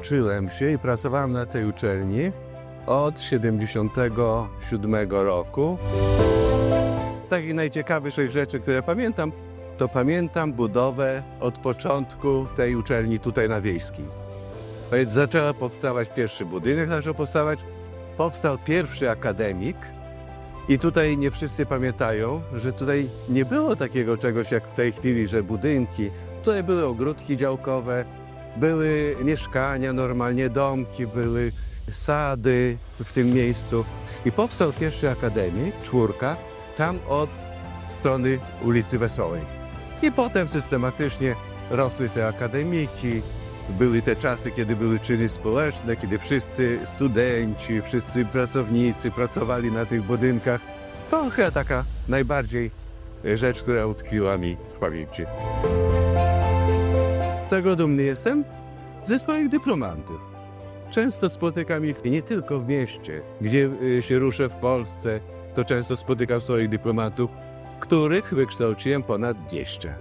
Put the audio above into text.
uczyłem się i pracowałem na tej uczelni od 77 roku. Z takich najciekawszych rzeczy, które pamiętam, to pamiętam budowę od początku tej uczelni tutaj na Wiejskiej. A Więc zaczęła powstawać pierwszy budynek, zaczął powstawać, powstał pierwszy akademik i tutaj nie wszyscy pamiętają, że tutaj nie było takiego czegoś jak w tej chwili, że budynki, tutaj były ogródki działkowe, były mieszkania, normalnie domki, były sady w tym miejscu. I powstał pierwszy akademik, czwórka, tam od strony ulicy Wesołej. I potem systematycznie rosły te akademiki. Były te czasy, kiedy były czyny społeczne, kiedy wszyscy studenci, wszyscy pracownicy pracowali na tych budynkach. To chyba taka najbardziej rzecz, która utkwiła mi w pamięci. Czego dumny jestem? Ze swoich dyplomantów. Często spotykam ich nie tylko w mieście, gdzie y, się ruszę w Polsce, to często spotykam swoich dyplomatów, których wykształciłem ponad 200.